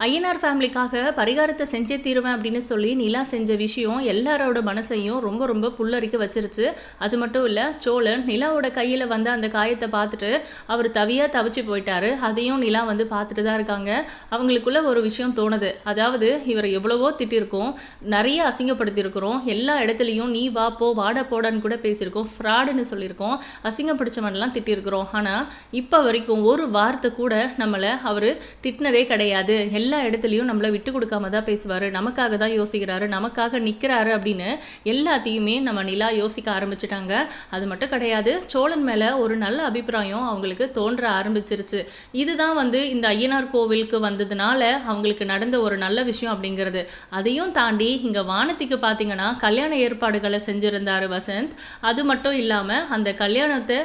ஐயனார் ஃபேமிலிக்காக பரிகாரத்தை செஞ்சே தீருவேன் அப்படின்னு சொல்லி நிலா செஞ்ச விஷயம் எல்லாரோட மனசையும் ரொம்ப ரொம்ப புல்லரிக்க வச்சிருச்சு. அது மட்டும் இல்லை சோழன் நிலாவோட கையில் வந்த அந்த காயத்தை பார்த்துட்டு அவர் தவியாக தவிச்சு போயிட்டாரு. அதையும் நிலா வந்து பார்த்துட்டு தான் இருக்காங்க. அவங்களுக்குள்ள ஒரு விஷயம் தோணுது. அதாவது இவரை எவ்வளவோ திட்டிருக்கோம் நிறைய அசிங்கப்படுத்தியிருக்கிறோம். எல்லா இடத்துலையும் நீ வா போ வாட போடான்னு கூட பேசியிருக்கோம். ஃப்ராடுன்னு சொல்லியிருக்கோம். அசிங்கப்படுத்தவன்லாம் திட்டிருக்கிறோம் ஆனால் இப்போ வரைக்கும் ஒரு வார்த்தை கூட நம்மளை அவர் திட்டினதே கிடையாது. எல்லா இடத்துலையும் நம்மளை விட்டு கொடுக்காம தான் பேசுவார். நமக்காக தான் யோசிக்கிறாரு. நமக்காக நிற்கிறாரு அப்படின்னு எல்லாத்தையுமே நம்ம நிலா யோசிக்க ஆரம்பிச்சிட்டாங்க. அது மட்டும் கிடையாது சோழன் மேலே ஒரு நல்ல அபிப்பிராயம் அவங்களுக்கு தோன்ற ஆரம்பிச்சிருச்சு. இதுதான் வந்து இந்த ஐயனார் கோவிலுக்கு வந்ததுனால அவங்களுக்கு நடந்த ஒரு நல்ல விஷயம் அப்படிங்கிறது. அதையும் தாண்டி இங்கே வானத்திக்கு பார்த்தீங்கன்னா கல்யாண ஏற்பாடுகளை செஞ்சுருந்தாரு வசந்த். அது மட்டும் இல்லாமல் அந்த கல்யாணத்தை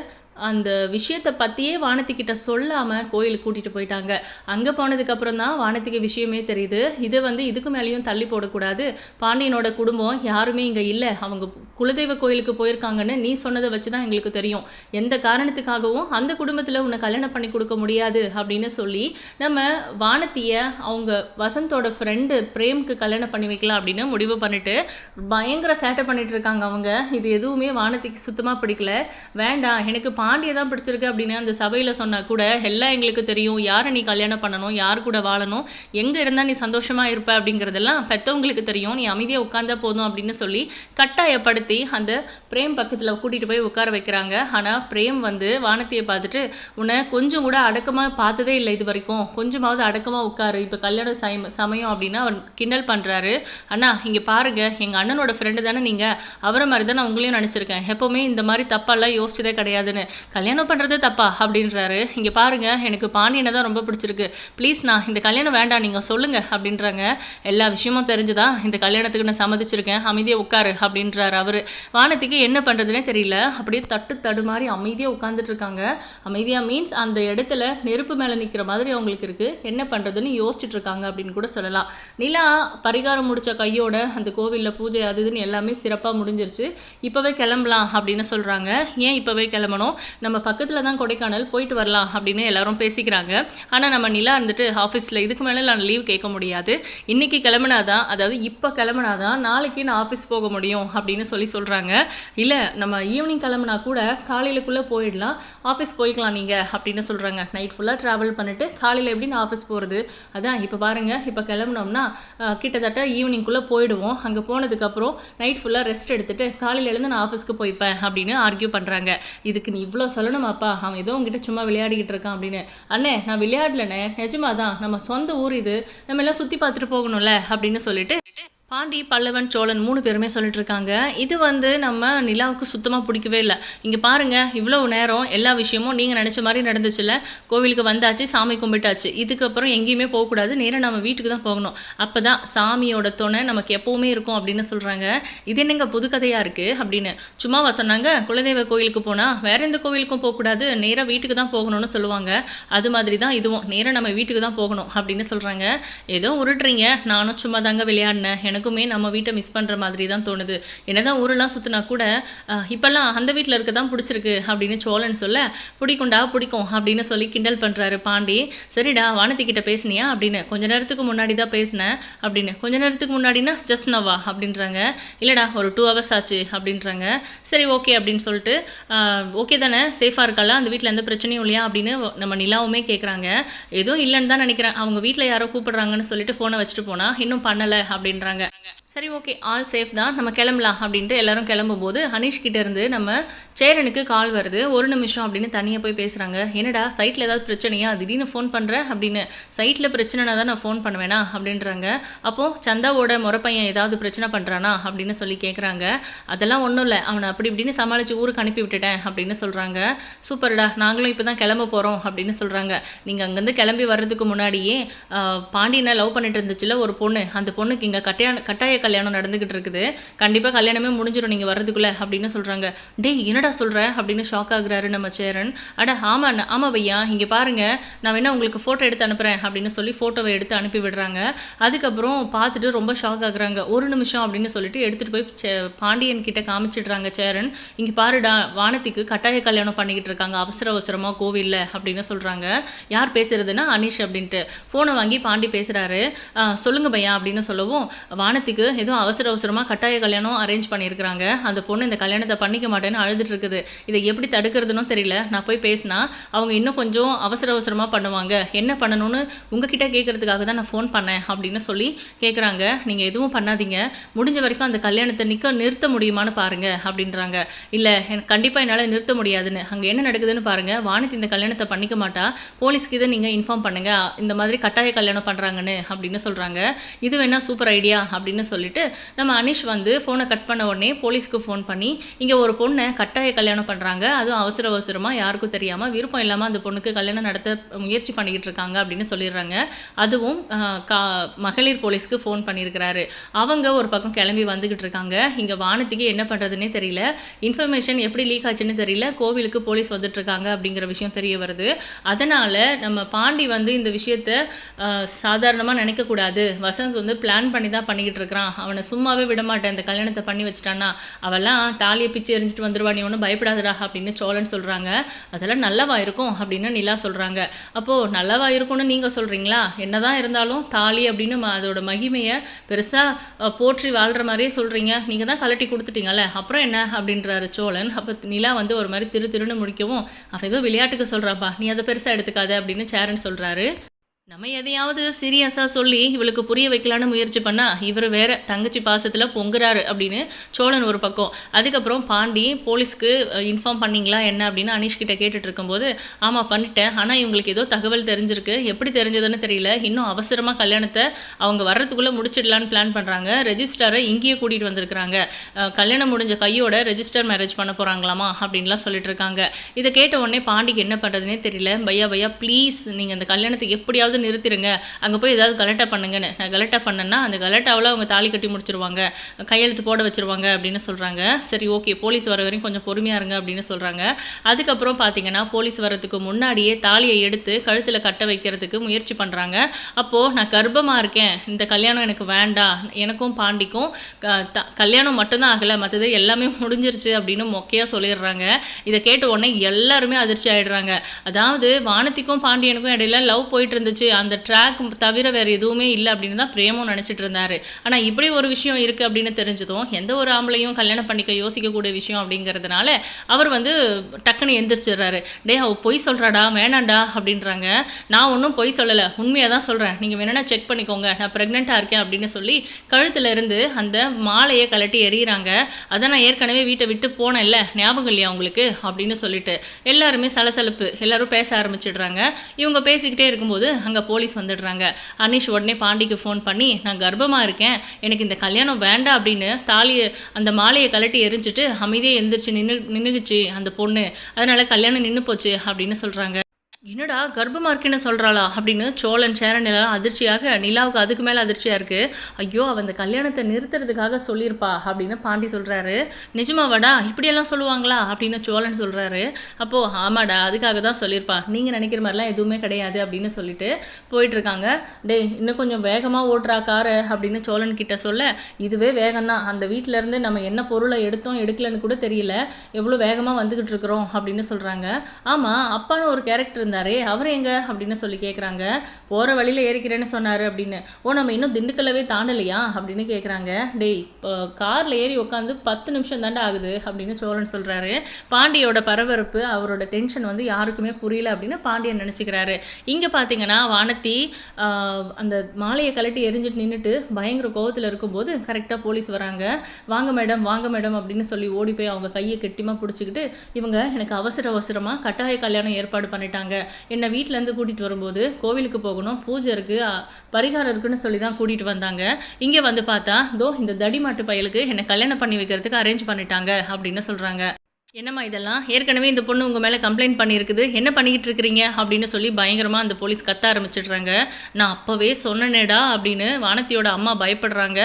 அந்த விஷயத்தை பற்றியே வானத்திக்கிட்ட சொல்லாமல் கோயிலுக்கு கூட்டிகிட்டு போயிட்டாங்க. அங்கே போனதுக்கப்புறம் தான் வானத்திக்கு விஷயமே தெரியுது. இதை வந்து இதுக்கு மேலேயும் தள்ளி போடக்கூடாது. பாண்டியனோட குடும்பம் யாருமே இங்கே இல்லை. அவங்க குலதெய்வ கோயிலுக்கு போயிருக்காங்கன்னு நீ சொன்னதை வச்சு தான் எங்களுக்கு தெரியும். எந்த காரணத்துக்காகவும் அந்த குடும்பத்தில் உன்னை கல்யாணம் பண்ணி கொடுக்க முடியாது அப்படின்னு சொல்லி நம்ம வானத்தியை அவங்க வசந்தோட ஃப்ரெண்டு பிரேம்க்கு கல்யாணம் பண்ணி வைக்கலாம் அப்படின்னு முடிவு பண்ணிட்டு பயங்கர சேட்டை பண்ணிட்டு இருக்காங்க அவங்க. இது எதுவுமே வானத்திக்கு சுத்தமாக பிடிக்கல. வேண்டாம் எனக்கு பா பாண்டியை தான் பிடிச்சிருக்கு அப்படின்னு அந்த சபையில் சொன்னா கூட எல்லாம் எங்களுக்கு தெரியும். யாரை நீ கல்யாணம் பண்ணணும்? யார் கூட வாழணும்? எங்கே இருந்தால் நீ சந்தோஷமாக இருப்ப? அப்படிங்கிறதெல்லாம் பெற்றவங்களுக்கு தெரியும். நீ அமைதியாக உட்காந்தா போதும் அப்படின்னு சொல்லி கட்டாயப்படுத்தி அந்த பிரேம் பக்கத்தில் கூட்டிகிட்டு போய் உட்கார வைக்கிறாங்க. ஆனால் பிரேம் வந்து வானத்தியை பார்த்துட்டு உன்னை கொஞ்சம் கூட அடக்கமாக பார்த்ததே இல்லை இது வரைக்கும். கொஞ்சமாவது அடக்கமாக உட்காரு. இப்போ கல்யாண சமயம் சமயம் அப்படின்னா அவர் கிண்டல் பண்ணுறாரு அண்ணா இங்கே பாருங்க. எங்கள் அண்ணனோட ஃப்ரெண்டு தானே நீங்கள் அவரை மாதிரி தான் நான் உங்களையும் நினச்சிருக்கேன். எப்போவுமே இந்த மாதிரி தப்பாலாம் யோசிச்சதே கிடையாதுன்னு. கல்யாணம் பண்ணுறது தப்பா அப்படின்றாரு. இங்கே பாருங்கள் எனக்கு பாண்டியனை தான் ரொம்ப பிடிச்சிருக்கு. ப்ளீஸ் நான் இந்த கல்யாணம் வேண்டாம் நீங்கள் சொல்லுங்கள் அப்படின்றாங்க. எல்லா விஷயமும் தெரிஞ்சுதா? இந்த கல்யாணத்துக்கு நான் சம்மதிச்சிருக்கேன் அமைதியாக உட்காரு அப்படின்றாரு அவர். வானத்துக்கு என்ன பண்ணுறதுனே தெரியல. அப்படியே தட்டு தடுமாறி அமைதியாக உட்காந்துட்டு இருக்காங்க. அமைதியாக மீன்ஸ் அந்த இடத்துல நெருப்பு மேலே நிற்கிற மாதிரி அவங்களுக்கு இருக்குது என்ன பண்ணுறதுன்னு யோசிச்சுட்டு இருக்காங்க அப்படின்னு கூட சொல்லலாம். நிலா பரிகாரம் முடித்த கையோட அந்த கோவிலில் பூஜை அது இதுன்னு எல்லாமே சிறப்பாக முடிஞ்சிருச்சு. இப்போவே கிளம்பலாம் அப்படின்னு சொல்கிறாங்க ஏன் இப்போவே கிளம்பணும்? நம்ம பக்கத்தில் தான் கொடைக்கானல் போயிட்டு வரலாம் அப்படின்னு எல்லாரும் பேசிக்கிறாங்க. ஆனால் நம்ம நிலா இருந்துட்டு ஆஃபீஸில் இதுக்கு மேலே நான் லீவ் கேட்க முடியாது. இன்றைக்கி கிளம்புனாதான் அதாவது இப்போ கிளம்புனாதான் நாளைக்கு நான் ஆஃபீஸ் போக முடியும் அப்படின்னு சொல்லி சொல்கிறாங்க இல்லை நம்ம ஈவினிங் கிளம்புனா கூட காலையிலக்குள்ளே போயிடலாம். ஆஃபீஸ் போய்க்கலாம் நீங்கள் அப்படின்னு சொல்கிறாங்க நைட் ஃபுல்லாக ட்ராவல் பண்ணிட்டு காலையில் எப்படி நான் ஆஃபீஸ் போகிறது அதான் இப்போ பாருங்கள் இப்போ கிளம்புனோம்னா கிட்டத்தட்ட ஈவினிங்குள்ளே போயிடுவோம். அங்கே போனதுக்கப்புறம் நைட் ஃபுல்லாக ரெஸ்ட் எடுத்துட்டு காலையிலேருந்து நான் ஆஃபீஸ்க்கு போய்ப்பேன் அப்படின்னு ஆர்கியூ பண்ணுறாங்க இதுக்கு நீ இவ்வளோ சொல்லணுமாப்பா? அவன் ஏதோ உங்ககிட்ட சும்மா விளையாடிக்கிட்டு இருக்கான் அப்படின்னு. அண்ணே நான் விளையாடலண்ணே. நிஜமா தான் நம்ம சொந்த ஊர் இது. நம்ம எல்லாம் சுற்றி பார்த்துட்டு போகணும்ல அப்படின்னு சொல்லிட்டு பாண்டி பல்லவன் சோழன் மூணு பேருமே சொல்லிட்டு இருக்காங்க இது வந்து நம்ம நிலாவுக்கு சுத்தமாக பிடிக்கவே இல்லை. இங்கே பாருங்க இவ்வளோ நேரம் எல்லா விஷயமும் நீங்கள் நினச்ச மாதிரி நடந்துச்சுல்ல கோவிலுக்கு வந்தாச்சு சாமி கும்பிட்டாச்சு. இதுக்கப்புறம் எங்கேயுமே போகக்கூடாது நேராக நம்ம வீட்டுக்கு தான் போகணும். அப்போ தான் சாமியோட துணை நமக்கு எப்போவுமே இருக்கும் அப்படின்னு சொல்கிறாங்க இது என்னங்க புது கதையாக இருக்குது அப்படின்னு. சும்மாவா சொன்னாங்க குலதெய்வ கோயிலுக்கு போனால் வேற எந்த கோவிலுக்கும் போகக்கூடாது நேராக வீட்டுக்கு தான் போகணும்னு சொல்லுவாங்க. அது மாதிரி தான் இதுவும். நேராக நம்ம வீட்டுக்கு தான் போகணும் அப்படின்னு சொல்கிறாங்க ஏதோ உருட்டுறீங்க. நானும் சும்மா தாங்க விளையாடினேன். எனக்கு எனக்குமே நம்ம வீட்டை மிஸ் பண்ணுற மாதிரி தான் தோணுது. என்னதான் ஊரெல்லாம் சுற்றினா கூட இப்போல்லாம் அந்த வீட்டில் இருக்க தான் பிடிச்சிருக்கு அப்படின்னு சோழன் சொல்ல பிடிக்கும்டா பிடிக்கும் அப்படின்னு சொல்லி கிண்டல் பண்ணுறாரு பாண்டி. சரிடா வானத்திக்கிட்ட பேசுனியா? அப்படின்னு கொஞ்ச நேரத்துக்கு முன்னாடி தான் பேசினேன் அப்படின்னு கொஞ்ச நேரத்துக்கு முன்னாடினா ஜஸ்ட் நவா அப்படின்றாங்க. இல்லைடா ஒரு டூ ஹவர்ஸ் ஆச்சு அப்படின்றாங்க. சரி ஓகே அப்படின்னு சொல்லிட்டு ஓகே தானே சேஃபாக இருக்கால அந்த வீட்டில் எந்த பிரச்சனையும் இல்லையா? அப்படின்னு நம்ம நிலாவுமே கேட்குறாங்க எதுவும் இல்லைன்னு தான் நினைக்கிறேன். அவங்க வீட்டில் யாரோ கூப்பிடுறாங்கன்னு சொல்லிட்டு ஃபோனை வச்சுட்டு போனால் இன்னும் பண்ணலை அப்படின்றாங்க. நாங்க சரி ஓகே ஆல் சேஃப் தான். நம்ம கிளம்பலாம் அப்படின்ட்டு எல்லாரும் கிளம்பும்போது அனீஷ் கிட்டேருந்து நம்ம சேரனுக்கு கால் வருது. ஒரு நிமிஷம் அப்படின்னு தனியாக போய் பேசுகிறாங்க என்னடா சைட்டில் ஏதாவது பிரச்சனையா? திடீர்னு ஃபோன் பண்ணுறேன் அப்படின்னு. சைட்டில் பிரச்சனைனா தான் நான் ஃபோன் பண்ணுவேனா? அப்படின்றாங்க. அப்போது சந்தாவோட முறப்பையன் ஏதாவது பிரச்சனை பண்ணுறானா அப்படின்னு சொல்லி கேட்குறாங்க அதெல்லாம் ஒன்றும் இல்லை. அவனை அப்படி இப்படின்னு சமாளித்து ஊருக்கு அனுப்பி விட்டுட்டேன் அப்படின்னு சொல்கிறாங்க சூப்பர்டா நாங்களும் இப்போ தான் கிளம்ப போகிறோம் அப்படின்னு சொல்கிறாங்க நீங்கள் அங்கேருந்து கிளம்பி வர்றதுக்கு முன்னாடியே பாண்டியனை லவ் பண்ணிட்டு இருந்துச்சுல ஒரு பொண்ணு. அந்த பொண்ணுக்கு இங்கே கட்டாய கட்டாய கல்யாணம் நடந்துக்கிட்டு இருக்குது. கண்டிப்பாக கல்யாணமே முடிஞ்சிடும் நீங்கள் வர்றதுக்குள்ளே அப்படின்னு சொல்கிறாங்க டேய் என்னடா சொல்கிற அப்படின்னு ஷாக் ஆகுறாரு நம்ம சேரன். அட ஆமாம் ஆமாம் பையா இங்கே பாருங்க. நான் வேணா உங்களுக்கு ஃபோட்டோ எடுத்து அனுப்புகிறேன் அப்படின்னு சொல்லி ஃபோட்டோவை எடுத்து அனுப்பி விடுறாங்க. அதுக்கப்புறம் பார்த்துட்டு ரொம்ப ஷாக் ஆகுறாங்க. ஒரு நிமிஷம் அப்படின்னு சொல்லிட்டு எடுத்துகிட்டு போய் சே- பாண்டியன் கிட்ட காமிச்சிடுறாங்க சேரன். இங்கே பாருடா வானத்திக்கு கட்டாய கல்யாணம் பண்ணிக்கிட்டு இருக்காங்க. அவசர அவசரமாக கோவிலில் அப்படின்னு சொல்கிறாங்க யார் பேசுறதுன்னா அனிஷ் அப்படின்ட்டு. ஃபோனை வாங்கி பாண்டி பேசுகிறாரு சொல்லுங்க பையா அப்படின்னு சொல்லவும் வானத்துக்கு எதுவும் அவசர அவசரமாக கட்டாய கல்யாணம் அரேஞ்ச் பண்ணியிருக்கிறாங்க. அந்த பொண்ணு இந்த கல்யாணத்தை பண்ணிக்க மாட்டேன்னு அழுதுட்டு இருக்குது. இதை எப்படி தடுக்கிறதுனும் தெரியல. நான் போய் பேசினா அவங்க இன்னும் கொஞ்சம் அவசர அவசரமாக பண்ணுவாங்க. என்ன பண்ணணும்னு உங்ககிட்ட கேட்கறதுக்காக தான் நான் ஃபோன் பண்ணேன் அப்படின்னு சொல்லி கேட்குறாங்க நீங்கள் எதுவும் பண்ணாதீங்க. முடிஞ்ச வரைக்கும் அந்த கல்யாணத்தை நிற்க நிறுத்த முடியுமான்னு பாருங்க அப்படின்றாங்க. இல்லை எனக்கு கண்டிப்பாக என்னால் நிறுத்த முடியாதுன்னு. அங்கே என்ன நடக்குதுன்னு பாருங்க. வானதி இந்த கல்யாணத்தை பண்ணிக்க மாட்டா. போலீஸ்க்கு இதை நீங்கள் இன்ஃபார்ம் பண்ணுங்க. இந்த மாதிரி கட்டாய கல்யாணம் பண்ணுறாங்கன்னு அப்படின்னு சொல்கிறாங்க இது வேணால் சூப்பர் ஐடியா அப்படின்னு சொல்லி சொல்லிட்டு நம்ம அனிஷ் வந்து ஃபோனை கட் பண்ண உடனே போலீஸ்க்கு ஃபோன் பண்ணி இங்கே ஒரு பொண்ணை கட்டாய கல்யாணம் பண்ணுறாங்க அதுவும் அவசர அவசரமாக யாருக்கும் தெரியாமல் விருப்பம் இல்லாமல் அந்த பொண்ணுக்கு கல்யாணம் நடத்த முயற்சி பண்ணிக்கிட்டு இருக்காங்க அப்படின்னு சொல்லிடுறாங்க. அதுவும் கா மகளிர் போலீஸ்க்கு ஃபோன் பண்ணியிருக்கிறாரு. அவங்க ஒரு பக்கம் கிளம்பி வந்துக்கிட்டு இருக்காங்க. இங்கே வானத்துக்கு என்ன பண்ணுறதுனே தெரியல. இன்ஃபர்மேஷன் எப்படி லீக் ஆச்சுன்னு தெரியல. கோவிலுக்கு போலீஸ் வந்துட்டு இருக்காங்க அப்படிங்கிற விஷயம் தெரிய வருது. அதனால் நம்ம பாண்டி வந்து இந்த விஷயத்த சாதாரணமாக நினைக்கக்கூடாது. வசந்த் வந்து பிளான் பண்ணி தான் பண்ணிக்கிட்டு இருக்கிறான். அவனை சும்மாவே விட மாட்டேன் இந்த கல்யாணத்தை பண்ணி வச்சிட்டான்னா அவெல்லாம் தாலியை பிச்சு எரிஞ்சிட்டு வந்துருவா நீ ஒன்றும் பயப்படாதடா அப்படின்னு சோழன் சொல்கிறாங்க அதெல்லாம் நல்லவா இருக்கும் அப்படின்னு நிலா சொல்கிறாங்க அப்போது நல்லவா இருக்கும்னு நீங்கள் சொல்கிறீங்களா என்னதான் இருந்தாலும் தாலி அப்படின்னு அதோட மகிமையை பெருசாக போற்றி வாழ்கிற மாதிரியே சொல்கிறீங்க நீங்கள் தான் கலட்டி கொடுத்துட்டீங்கல்ல. அப்புறம் என்ன? அப்படின்றாரு சோழன். அப்போ நிலா வந்து ஒரு மாதிரி திரு திருன்னு முடிக்கவும் அவன் ஏதோ விளையாட்டுக்கு சொல்கிறாப்பா நீ அதை பெருசாக எடுத்துக்காத அப்படின்னு சேரன் சொல்கிறாரு நம்ம எதையாவது சீரியஸாக சொல்லி இவளுக்கு புரிய வைக்கலான்னு முயற்சி பண்ணால் இவர் வேற தங்கச்சி பாசத்தில் பொங்குறாரு அப்படின்னு சோழன் ஒரு பக்கம். அதுக்கப்புறம் பாண்டி போலீஸ்க்கு இன்ஃபார்ம் பண்ணீங்களா என்ன அப்படின்னு அனீஷ்கிட்ட கேட்டுட்டு இருக்கும்போது ஆமாம் பண்ணிட்டேன். ஆனால் இவங்களுக்கு ஏதோ தகவல் தெரிஞ்சிருக்கு. எப்படி தெரிஞ்சதுன்னு தெரியல. இன்னும் அவசரமாக கல்யாணத்தை அவங்க வர்றதுக்குள்ளே முடிச்சிடலான்னு பிளான் பண்ணுறாங்க ரெஜிஸ்டரை இங்கேயே கூட்டிகிட்டு வந்திருக்கிறாங்க. கல்யாணம் முடிஞ்ச கையோட ரெஜிஸ்டர் மேரேஜ் பண்ண போகிறாங்களாமா அப்படின்லாம் சொல்லிட்டு இருக்காங்க. இதை கேட்ட உடனே பாண்டிக்கு என்ன பண்ணுறதுனே தெரியல. பையா பையா ப்ளீஸ் நீங்கள் அந்த கல்யாணத்தை எப்படியாவது நிறுத்திடுங்க அங்கே போய் ஏதாவது கலட்டா பண்ணுங்கன்னு. நான் கலட்டா பண்ணேன்னா அந்த கலெக்டாவில் அவங்க தாலி கட்டி முடிச்சிருவாங்க. கையெழுத்து போட வச்சிருவாங்க அப்படின்னு சொல்கிறாங்க சரி ஓகே. போலீஸ் வர வரைக்கும் கொஞ்சம் பொறுமையாக இருங்க அப்படின்னு சொல்கிறாங்க அதுக்கப்புறம் பார்த்தீங்கன்னா போலீஸ் வர்றதுக்கு முன்னாடியே தாலியை எடுத்து கழுத்தில் கட்ட வைக்கிறதுக்கு முயற்சி பண்ணுறாங்க அப்போது நான் கர்ப்பமாக இருக்கேன். இந்த கல்யாணம் எனக்கு வேண்டாம். எனக்கும் பாண்டிக்கும் க- த- கல்யாணம் மட்டும்தான் ஆகலை. மற்றது எல்லாமே முடிஞ்சிருச்சு அப்படின்னு மொக்கையாக சொல்லிடுறாங்க. இதை கேட்ட உடனே எல்லாருமே அதிர்ச்சி ஆகிடுறாங்க அதாவது வானத்திக்கும் பாண்டியனுக்கும் இடையில லவ் போயிட்டு இருந்துச்சு. அந்த ட்ராக் தவிர வேறு எதுவுமே இல்லை அப்படின்னு தான் பிரேமும் நினச்சிட்டு இருந்தாரு. ஆனால் இப்படி ஒரு விஷயம் இருக்குது அப்படின்னு தெரிஞ்சதும் எந்த ஒரு ஆம்பளையும் கல்யாணம் பண்ணிக்க யோசிக்கக்கூடிய விஷயம் அப்படிங்கிறதுனால அவர் வந்து டக்குன்னு எந்திரிச்சிடுறாரு. டே அவ பொய் சொல்கிறாடா வேணாண்டா? அப்படின்றாங்க. நான் ஒன்றும் பொய் சொல்லலை. உண்மையாக தான் சொல்கிறேன் நீங்கள் வேணும்னா செக் பண்ணிக்கோங்க. நான் ப்ரெக்னெண்ட்டாக இருக்கேன் அப்படின்னு சொல்லி கழுத்தில் இருந்து அந்த மாலையை கழட்டி எறிகிறாங்க அதை நான் ஏற்கனவே வீட்டை விட்டு போனேன்ல ஞாபகம் இல்லையா உங்களுக்கு? அப்படின்னு சொல்லிட்டு. எல்லாருமே சலசலப்பு. எல்லாரும் பேச ஆரம்பிச்சிடுறாங்க. இவங்க பேசிக்கிட்டே இருக்கும்போது அங்கே போலீஸ் வந்துடுறாங்க. அனிஷ் உடனே பாண்டிக்கு ஃபோன் பண்ணி நான் கர்ப்பமாக இருக்கேன். எனக்கு இந்த கல்யாணம் வேண்டாம் அப்படின்னு தாலியை அந்த மாலையை கழட்டி எரிஞ்சிட்டு அமைதியாக எந்திரிச்சு நின்று நின்றுச்சு அந்த பொண்ணு. அதனால் கல்யாணம் நின்று போச்சு அப்படின்னு சொல்கிறாங்க என்னடா கர்ப்பமாக இருக்குன்னு சொல்கிறாளா அப்படின்னு சோழன் சேரன் எல்லாம் அதிர்ச்சியாக நிலாவுக்கு அதுக்கு மேலே அதிர்ச்சியாக இருக்குது ஐயோ அவன் அந்த கல்யாணத்தை நிறுத்துறதுக்காக சொல்லியிருப்பா அப்படின்னு பாண்டி சொல்கிறாரு நிஜமாவாடா இப்படியெல்லாம் சொல்லுவாங்களா அப்படின்னு சோழன் சொல்கிறாரு அப்போது ஆமாடா அதுக்காக தான் சொல்லியிருப்பா. நீங்கள் நினைக்கிற மாதிரிலாம் எதுவுமே கிடையாது அப்படின்னு சொல்லிட்டு போயிட்டுருக்காங்க. டேய் இன்னும் கொஞ்சம் வேகமாக ஓட்டுறா காரு அப்படின்னு சோழன் கிட்ட சொல்ல இதுவே வேகம்தான். அந்த வீட்டிலேருந்து நம்ம என்ன பொருளை எடுத்தோம் எடுக்கலன்னு கூட தெரியல. எவ்வளோ வேகமாக வந்துக்கிட்டு இருக்கிறோம் அப்படின்னு சொல்கிறாங்க ஆமாம் அப்பான்னு ஒரு கேரக்டர் இருந்தாரே அவர் எங்க அப்படின்னு சொல்லி கேட்குறாங்க போகிற வழியில் ஏறிக்கிறேன்னு சொன்னார் அப்படின்னு. ஓ நம்ம இன்னும் திண்டுக்கல்லவே தாண்டலையா? அப்படின்னு கேட்குறாங்க டேய் காரில் ஏறி உட்காந்து பத்து நிமிஷம் தாண்டா ஆகுது அப்படின்னு சோழன் சொல்கிறாரு பாண்டியோட பரபரப்பு அவரோட டென்ஷன் வந்து யாருக்குமே புரியல அப்படின்னு பாண்டியன் நினச்சிக்கிறாரு. இங்கே பார்த்தீங்கன்னா வானத்தி அந்த மாலையை கழட்டி எரிஞ்சிட்டு நின்றுட்டு பயங்கர கோவத்தில் இருக்கும்போது கரெக்டாக போலீஸ் வராங்க. வாங்க மேடம் வாங்க மேடம் அப்படின்னு சொல்லி ஓடி போய் அவங்க கையை கெட்டிமா பிடிச்சிக்கிட்டு இவங்க எனக்கு அவசர அவசரமாக கட்டாய கல்யாணம் ஏற்பாடு பண்ணிட்டாங்க. என்னை வீட்டிலேருந்து கூட்டிகிட்டு வரும்போது கோவிலுக்கு போகணும் பூஜை இருக்குது பரிகாரம் இருக்குன்னு சொல்லி தான் கூட்டிகிட்டு வந்தாங்க. இங்கே வந்து பார்த்தா தோ இந்த தடிமாட்டு பயலுக்கு என்னை கல்யாணம் பண்ணி வைக்கிறதுக்கு அரேஞ்ச் பண்ணிட்டாங்க அப்படின்னு சொல்கிறாங்க என்னம்மா இதெல்லாம்? ஏற்கனவே இந்த பொண்ணு உங்கள் மேலே கம்ப்ளைண்ட் பண்ணியிருக்குது. என்ன பண்ணிக்கிட்டு இருக்கிறீங்க? அப்படின்னு சொல்லி பயங்கரமாக அந்த போலீஸ் கத்த ஆரம்பிச்சிடுறாங்க. நான் அப்போவே சொன்னனேடா அப்படின்னு வானத்தியோட அம்மா பயப்படுறாங்க.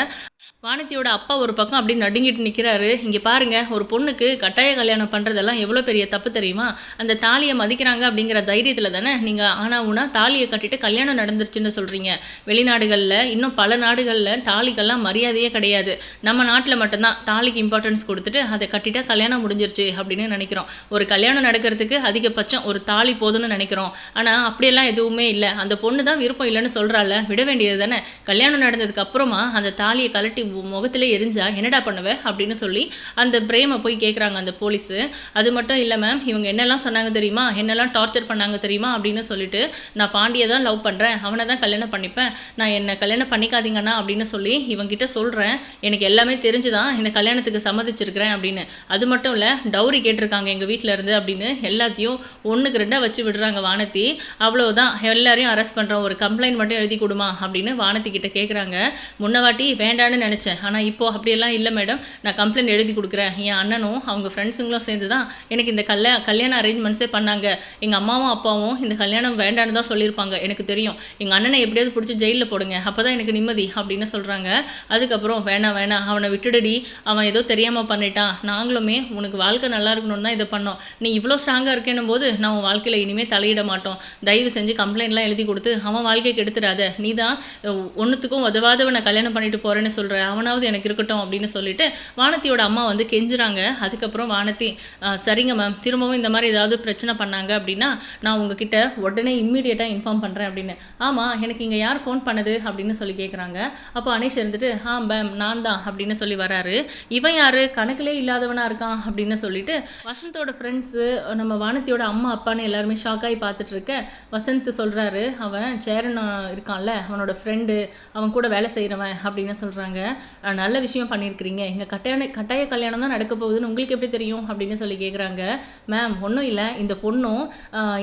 வானதியோட அப்பா ஒரு பக்கம் அப்படி நடுங்கிட்டு நிற்கிறாரு இங்கே பாருங்க ஒரு பொண்ணுக்கு கட்டாய கல்யாணம் பண்ணுறதெல்லாம் எவ்வளோ பெரிய தப்பு தெரியுமா? அந்த தாலியை மதிக்கிறாங்க அப்படிங்கிற தைரியத்தில் தானே நீங்கள் ஆனால் உனா தாலியை கட்டிட்டு கல்யாணம் நடந்துருச்சுன்னு சொல்கிறீங்க வெளிநாடுகளில் இன்னும் பல நாடுகளில் தாலிக்கெல்லாம் மரியாதையே கிடையாது. நம்ம நாட்டில் மட்டும்தான் தாலிக்கு இம்பார்ட்டன்ஸ் கொடுத்துட்டு அதை கட்டிட்டா கல்யாணம் முடிஞ்சிருச்சு அப்படின்னு நினைக்கிறோம். ஒரு கல்யாணம் நடக்கிறதுக்கு அதிகபட்சம் ஒரு தாலி போதும்னு நினைக்கிறோம். ஆனால் அப்படியெல்லாம் எதுவுமே இல்லை. அந்த பொண்ணு தான் விருப்பம் இல்லைன்னு சொல்கிறாள் விட வேண்டியது தானே. கல்யாணம் நடந்ததுக்கு அப்புறமா அந்த தாலியை கலட்டி முகத்திலே எரிஞ்சா என்னடா பண்ணுவ? அப்படின்னு சொல்லி அந்த பிரேமை போய் கேட்குறாங்க அந்த போலீஸு. அது மட்டும் இல்லை மேம் இவங்க என்னெல்லாம் சொன்னாங்க தெரியுமா? என்னெல்லாம் டார்ச்சர் பண்ணாங்க தெரியுமா? அப்படின்னு சொல்லிட்டு நான் பாண்டியை தான் லவ் பண்ணுறேன் அவனை தான் கல்யாணம் பண்ணிப்பேன். நான் என்னை கல்யாணம் பண்ணிக்காதீங்கண்ணா அப்படின்னு சொல்லி இவங்கிட்ட சொல்கிறேன் எனக்கு எல்லாமே தெரிஞ்சு தான் இந்த கல்யாணத்துக்கு சம்மதிச்சிருக்கிறேன் அப்படின்னு. அது மட்டும் இல்லை டௌரி கேட்டிருக்காங்க எங்கள் வீட்டில் இருந்து அப்படின்னு எல்லாத்தையும் ஒன்றுக்கு ரெண்டாக வச்சு விடுறாங்க வானதி. அவ்வளோதான் எல்லாரையும் அரெஸ்ட் பண்ணுறோம் ஒரு கம்ப்ளைண்ட் மட்டும் எழுதி கொடுமா அப்படின்னு வானதி கிட்ட கேட்குறாங்க முன்னவாட்டி வேண்டான்னு நினச்சி நினச்சேன். ஆனால் இப்போ அப்படியெல்லாம் இல்லை மேடம் நான் கம்ப்ளைண்ட் எழுதி கொடுக்குறேன். என் அண்ணனும் அவங்க ஃப்ரெண்ட்ஸுங்களும் சேர்ந்து தான் எனக்கு இந்த கல்யா கல்யாண அரேஞ்ச்மெண்ட்ஸே பண்ணாங்க. எங்கள் அம்மாவும் அப்பாவும் இந்த கல்யாணம் வேண்டான்னு தான் சொல்லியிருப்பாங்க. எனக்கு தெரியும். எங்கள் அண்ணனை எப்படியாவது பிடிச்சி ஜெயிலில் போடுங்க. அப்போ தான் எனக்கு நிம்மதி அப்படின்னு சொல்கிறாங்க அதுக்கப்புறம் வேணாம் வேணாம். அவனை விட்டுடுடி. அவன் ஏதோ தெரியாமல் பண்ணிட்டான். நாங்களுமே உனக்கு வாழ்க்கை நல்லா இருக்கணும்னு தான் இதை பண்ணோம். நீ இவ்வளோ ஸ்ட்ராங்காக இருக்கேன்னும் போது நான் உன் வாழ்க்கையில் இனிமேல் தலையிட மாட்டோம். தயவு செஞ்சு கம்ப்ளைண்ட்லாம் எழுதி கொடுத்து அவன் வாழ்க்கைக்கு எடுத்துடாத. நீ தான் ஒன்றுத்துக்கும் உதவாதவனை. கல்யாணம் பண்ணிட்டு போகிறேன்னு சொல்கிற அவனாவது எனக்கு இருக்கட்டும் அப்படின்னு சொல்லிட்டு வானத்தியோட அம்மா வந்து கெஞ்சுறாங்க. அதுக்கப்புறம் வானத்தி சரிங்க மேம் திரும்பவும் இந்த மாதிரி ஏதாவது பிரச்சனை பண்ணாங்க அப்படின்னா நான் உங்ககிட்ட உடனே இம்மீடியட்டாக இன்ஃபார்ம் பண்ணுறேன் அப்படின்னு. ஆமாம் எனக்கு இங்கே யார் ஃபோன் பண்ணது? அப்படின்னு சொல்லி கேட்குறாங்க அப்போ அனீஷ் இருந்துட்டு ஆ மேம் நான் தான் அப்படின்னு சொல்லி வராரு. இவன் யார்? கணக்கிலே இல்லாதவனாக இருக்கான் அப்படின்னு சொல்லிட்டு வசந்தோட ஃப்ரெண்ட்ஸு நம்ம வானத்தியோட அம்மா அப்பான்னு எல்லாருமே ஷாக் ஆகி பார்த்துட்டு இருக்க. வசந்த் சொல்கிறாரு அவன் சேரன் இருக்கான்ல அவனோட ஃப்ரெண்டு அவன் கூட வேலை செய்கிறவன் அப்படின்னு சொல்கிறாங்க நல்ல விஷயம் பண்ணியிருக்கிறீங்க. எங்கள் கட்டாய கட்டாய கல்யாணம் தான் நடக்க போகுதுன்னு உங்களுக்கு எப்படி தெரியும் அப்படின்னு சொல்லி கேட்குறாங்க மேம் ஒன்றும் இல்லை. இந்த பொண்ணும்